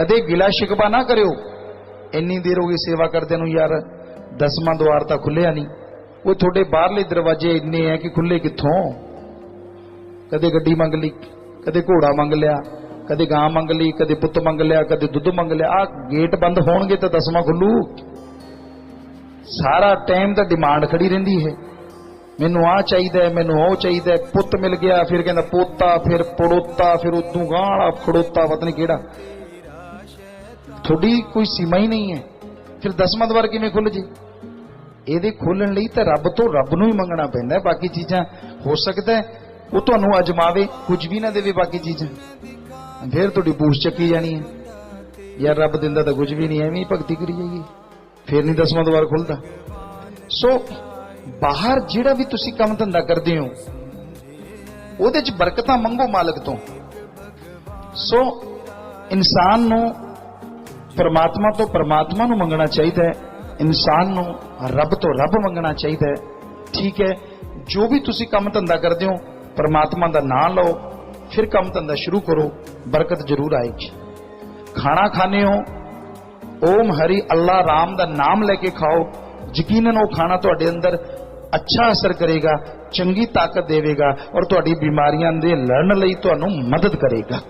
ਕਦੇ ਗਿਲਾ ਸ਼ਿਕਵਾ ਨਾ ਕਰਿਓ। ਇੰਨੀ ਦੇਰ ਹੋ ਗਈ ਸੇਵਾ ਕਰਦੇ ਨੂੰ ਯਾਰ, ਦਸਵਾਂ ਦਵਾਰ ਤਾਂ ਖੁੱਲਿਆ ਨਹੀਂ। ਉਹ ਤੁਹਾਡੇ ਬਾਹਰਲੇ ਦਰਵਾਜ਼ੇ ਇੰਨੇ ਆ ਕਿ ਖੁੱਲੇ ਕਿੱਥੋਂ? ਕਦੇ ਗੱਡੀ ਮੰਗ ਲਈ, ਕਦੇ ਘੋੜਾ ਮੰਗ ਲਿਆ, ਕਦੇ ਗਾਂ ਮੰਗ ਲਈ, ਕਦੇ ਪੁੱਤ ਮੰਗ ਲਿਆ, ਕਦੇ ਦੁੱਧ ਮੰਗ ਲਿਆ। ਆ ਗੇਟ ਬੰਦ ਹੋਣਗੇ ਤਾਂ ਦਸਵਾਂ ਖੁੱਲੂ। ਸਾਰਾ ਟਾਈਮ ਤਾਂ ਡਿਮਾਂਡ ਖੜੀ ਰਹਿੰਦੀ ਹੈ। ਮੈਨੂੰ ਆ ਚਾਹੀਦਾ, ਮੈਨੂੰ ਉਹ ਚਾਹੀਦਾ। ਪੁੱਤ ਮਿਲ ਗਿਆ, ਫਿਰ ਕਹਿੰਦਾ ਪੋਤਾ, ਫਿਰ ਪੜੋਤਾ, ਫਿਰ ਉਦੋਂ ਗਾਂ ਵਾਲਾ ਖੜੋਤਾ, ਪਤਾ ਨਹੀਂ ਕਿਹੜਾ। ਤੁਹਾਡੀ ਕੋਈ ਸੀਮਾ ਹੀ ਨਹੀਂ ਹੈ। ਫਿਰ ਦਸਵਾਂ ਦਵਾਰ ਕਿਵੇਂ ਖੁੱਲ ਜੇ? ਇਹਦੇ ਖੋਲਣ ਲਈ ਤਾਂ ਰੱਬ ਤੋਂ ਰੱਬ ਨੂੰ ਹੀ ਮੰਗਣਾ ਪੈਂਦਾ ਹੈ। ਬਾਕੀ ਚੀਜ਼ਾਂ ਹੋ ਸਕਦਾ ਹੈ, ਉਹ ਤੁਹਾਨੂੰ ਅਜਮਾਵੇ, ਕੁਝ ਵੀ ਨਾ ਦੇਵੇ ਬਾਕੀ ਚੀਜ਼ਾਂ। ਫਿਰ ਤੁਹਾਡੀ ਪੂਛ ਚੱਕੀ ਜਾਣੀ ਹੈ। ਯਾਰ ਰੱਬ ਦਿੰਦਾ ਤਾਂ ਕੁਝ ਵੀ ਨਹੀਂ, ਐਵੇਂ ਹੀ ਭਗਤੀ ਕਰੀ ਜਾਈਏ। ਫਿਰ ਨਹੀਂ ਦਸਵਾਂ ਦਵਾਰ ਖੁੱਲਦਾ ਸੋ ਬਾਹਰ ਜਿਹੜਾ ਵੀ ਤੁਸੀਂ ਕੰਮ ਧੰਦਾ ਕਰਦੇ ਹੋ, ਉਹਦੇ ਚ ਬਰਕਤਾਂ ਮੰਗੋ ਮਾਲਕ ਤੋਂ। ਸੋ ਇਨਸਾਨ ਨੂੰ ਪਰਮਾਤਮਾ ਤੋਂ ਪਰਮਾਤਮਾ ਨੂੰ ਮੰਗਣਾ ਚਾਹੀਦਾ ਹੈ, ਇਨਸਾਨ ਨੂੰ ਰੱਬ ਤੋਂ ਰੱਬ ਮੰਗਣਾ ਚਾਹੀਦਾ ਹੈ। ਠੀਕ ਹੈ, ਜੋ ਵੀ ਤੁਸੀਂ ਕੰਮ ਧੰਦਾ ਕਰਦੇ ਹੋ, ਪਰਮਾਤਮਾ ਦਾ ਨਾਮ ਲਓ, ਫਿਰ ਕੰਮ ਧੰਦਾ ਸ਼ੁਰੂ ਕਰੋ, ਬਰਕਤ ਜ਼ਰੂਰ ਆਏਗੀ ਖਾਣਾ ਖਾਣੇ ਹੋ, ਓਮ ਹਰੀ ਅੱਲਾ ਰਾਮ ਦਾ ਨਾਮ ਲੈ ਕੇ ਖਾਓ, ਯਕੀਨਨ ਉਹ ਖਾਣਾ ਤੁਹਾਡੇ ਅੰਦਰ ਅੱਛਾ ਅਸਰ ਕਰੇਗਾ, ਚੰਗੀ ਤਾਕਤ ਦੇਵੇਗਾ ਔਰ ਤੁਹਾਡੀ ਬਿਮਾਰੀਆਂ ਦੇ ਲੜਨ ਲਈ ਤੁਹਾਨੂੰ ਮਦਦ ਕਰੇਗਾ।